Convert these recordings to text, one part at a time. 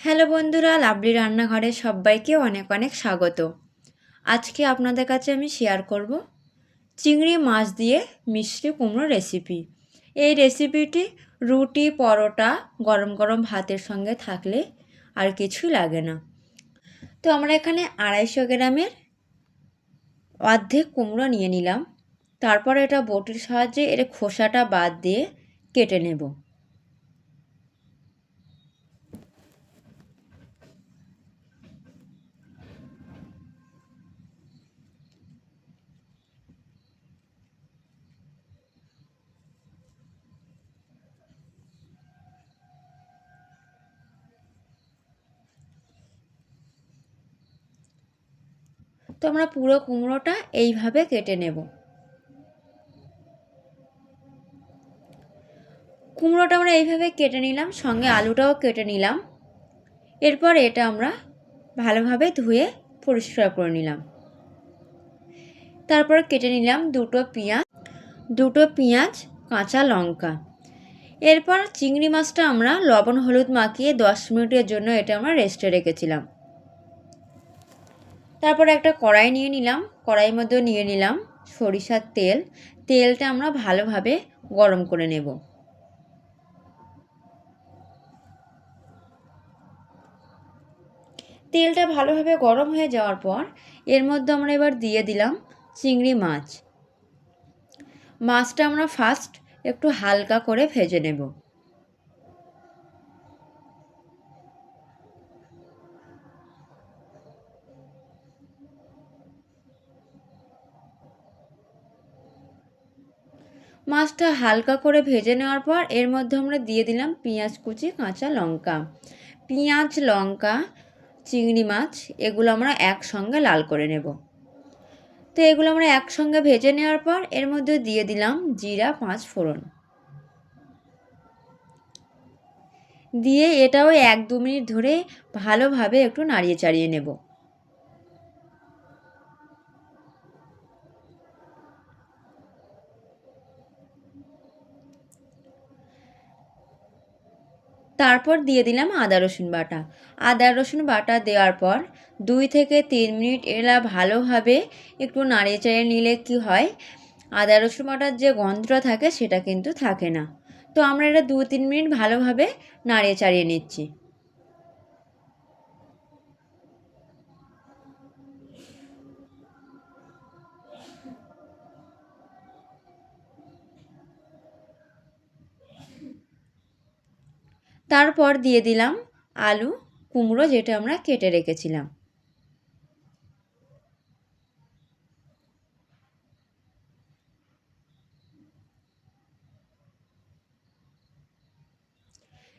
Hello বন্ধুরা lovely রান্নাঘরে সবাইকে অনেক অনেক স্বাগত। আজকে আপনাদের কাছে আমি শেয়ার করব চিংড়ি মাছ দিয়ে মিষ্টি কুমড়ো রেসিপি এই রেসিপিটি রুটি, পরোটা, গরম গরম ভাতের সঙ্গে থাকলে আর কিছুই লাগে না। তো আমরা এখানে আড়াইশো গ্রামের অর্ধেক কুমড়ো নিয়ে নিলাম। তারপর এটা বটির সাহায্যে এর খোসাটা বাদ দিয়ে কেটে নেব। তো আমরা পুরো কুমড়োটা এইভাবে কেটে নেব। কুমড়োটা আমরা এইভাবে কেটে নিলাম, সঙ্গে আলুটাও কেটে নিলাম। এরপর এটা আমরা ভালোভাবে ধুয়ে পরিষ্কার করে নিলাম। তারপর কেটে নিলাম দুটো পেঁয়াজ দুটো পেঁয়াজ, কাঁচা লঙ্কা। এরপর চিংড়ি মাছটা আমরা লবণ, হলুদ মাখিয়ে দশ মিনিটের জন্য এটা আমরা রেস্টে রেখেছিলাম। তারপর একটা কড়াই নিয়ে নিলাম, কড়াইয়ের মধ্যে নিয়ে নিলাম সরিষার তেল। তেলটা আমরা ভালোভাবে গরম করে নেব। তেলটা ভালোভাবে গরম হয়ে যাওয়ার পর এর মধ্যে আমরা এবার দিয়ে দিলাম চিংড়ি মাছ। মাছটা আমরা ফার্স্ট একটু হালকা করে ভেজে নেব। মাছটা হালকা করে ভেজে নেওয়ার পর এর মধ্যে আমরা দিয়ে দিলাম পেঁয়াজ কুচি, কাঁচা লঙ্কা। পেঁয়াজ, লঙ্কা, চিংড়ি মাছ, এগুলো আমরা একসঙ্গে লাল করে নেব। তো এগুলো আমরা একসঙ্গে ভেজে নেওয়ার পর এর মধ্যে দিয়ে দিলাম জিরা, পাঁচ ফোড়ন। দিয়ে এটাও এক দু মিনিট ধরে ভালোভাবে একটু নাড়িয়ে চাড়িয়ে নেব। তারপর দিয়ে দিলাম আদা, রসুন বাটা। আদা, রসুন বাটা দেওয়ার পর দুই থেকে তিন মিনিট এলা ভালোভাবে একটু নাড়িয়ে চাড়িয়ে নিলে কি হয়? আদা, রসুন বাটার যে গন্ধটা থাকে সেটা কিন্তু থাকে না। তো আমরা এটা দু তিন মিনিট ভালোভাবে নাড়িয়ে চাড়িয়ে নিচ্ছি। তারপর দিয়ে দিলাম আলু কুমড়ো যেটা আমরা কেটে রেখেছিলাম।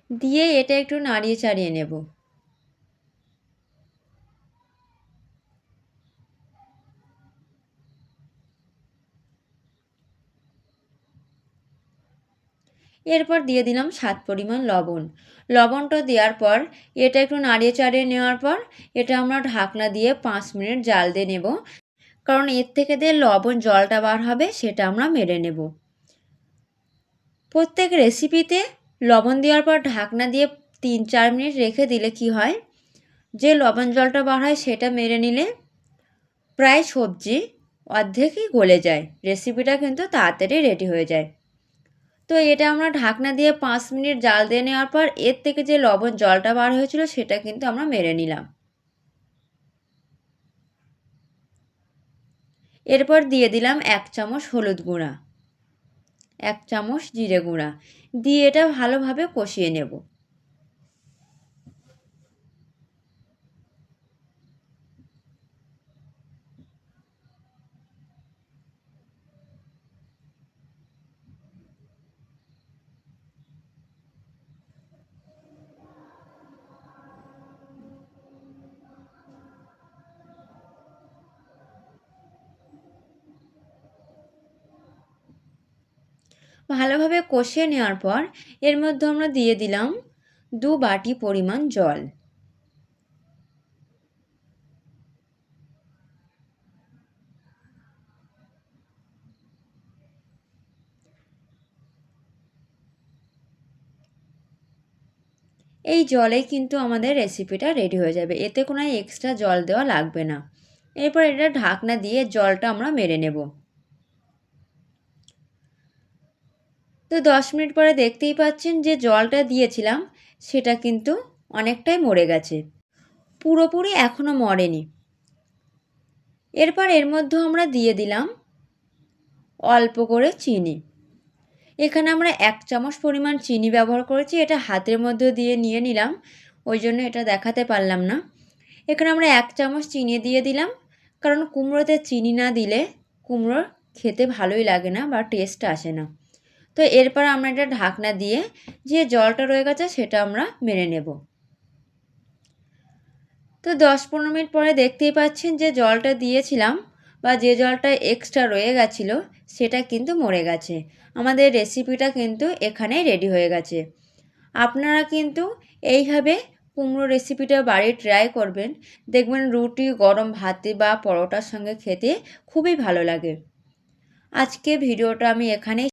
দিয়ে এটা একটু নাড়িয়ে চাড়িয়ে নেব। এরপর দিয়ে দিলাম স্বাদ পরিমাণ লবণ। লবণটা দেওয়ার পর, এটা একটু নাড়িয়ে চাড়িয়ে নেওয়ার পর, এটা আমরা ঢাকনা দিয়ে পাঁচ মিনিট জাল দিয়ে নেব। কারণ এর থেকে দিয়ে লবণ জলটা বার হবে, সেটা আমরা মেরে নেব। প্রত্যেক রেসিপিতে লবণ দেওয়ার পর ঢাকনা দিয়ে তিন চার মিনিট রেখে দিলে কি হয়? যে লবণ জলটা বার হয়, সেটা মেরে নিলে প্রায় সবজি অর্ধেকই গলে যায়। রেসিপিটা কিন্তু তাড়াতাড়ি রেডি হয়ে যায়। তো এটা আমরা ঢাকনা দিয়ে পাঁচ মিনিট জাল দিয়ে নেওয়ার পর এর থেকে যে লবণ জলটা বার হয়েছিল সেটা কিন্তু আমরা মেরে নিলাম। এরপর দিয়ে দিলাম এক চামচ হলুদ গুঁড়া, এক চামচ জিরে গুঁড়া। দিয়ে এটা ভালোভাবে কষিয়ে নেব। ভালোভাবে কষিয়ে নেওয়ার পর এর মধ্যে আমরা দিয়ে দিলাম দু বাটি পরিমাণ জল। এই জলেই কিন্তু আমাদের রেসিপিটা রেডি হয়ে যাবে। এতে কোনো এক্সট্রা জল দেওয়া লাগবে না। এরপর এটা ঢাকনা দিয়ে জলটা আমরা মেরে নেব। তো দশ মিনিট পরে দেখতেই পাচ্ছেন যে জলটা দিয়েছিলাম, সেটা কিন্তু অনেকটাই মরে গেছে। পুরোপুরি এখনও মরেনি। এরপর এর মধ্যে আমরা দিয়ে দিলাম অল্প করে চিনি। এখানে আমরা এক চামচ পরিমাণ চিনি ব্যবহার করেছি, এটা হাতের মধ্যে দিয়ে নিয়ে নিলাম, ওই জন্য এটা দেখাতে পারলাম না। এখানে আমরা এক চামচ চিনি দিয়ে দিলাম, কারণ কুমড়োতে চিনি না দিলে কুমড়োর খেতে ভালোই লাগে না বা টেস্ট আসে না। তো এরপর আমরা এটা ঢাকনা দিয়ে যে জলটা রয়ে গেছে সেটা আমরা মেরে নেব। তো দশ পনেরো মিনিট পরে দেখতেই পাচ্ছেন যে জলটা দিয়েছিলাম বা যে জলটা এক্সট্রা রয়ে গেছিল সেটা কিন্তু মরে গেছে। আমাদের রেসিপিটা কিন্তু এখানেই রেডি হয়ে গেছে। আপনারা কিন্তু এইভাবে কুমড়ো রেসিপিটা বাড়ি ট্রাই করবেন। দেখবেন রুটি, গরম ভাতে বা পরোটার সঙ্গে খেতে খুবই ভালো লাগে। আজকে ভিডিওটা আমি এখানেই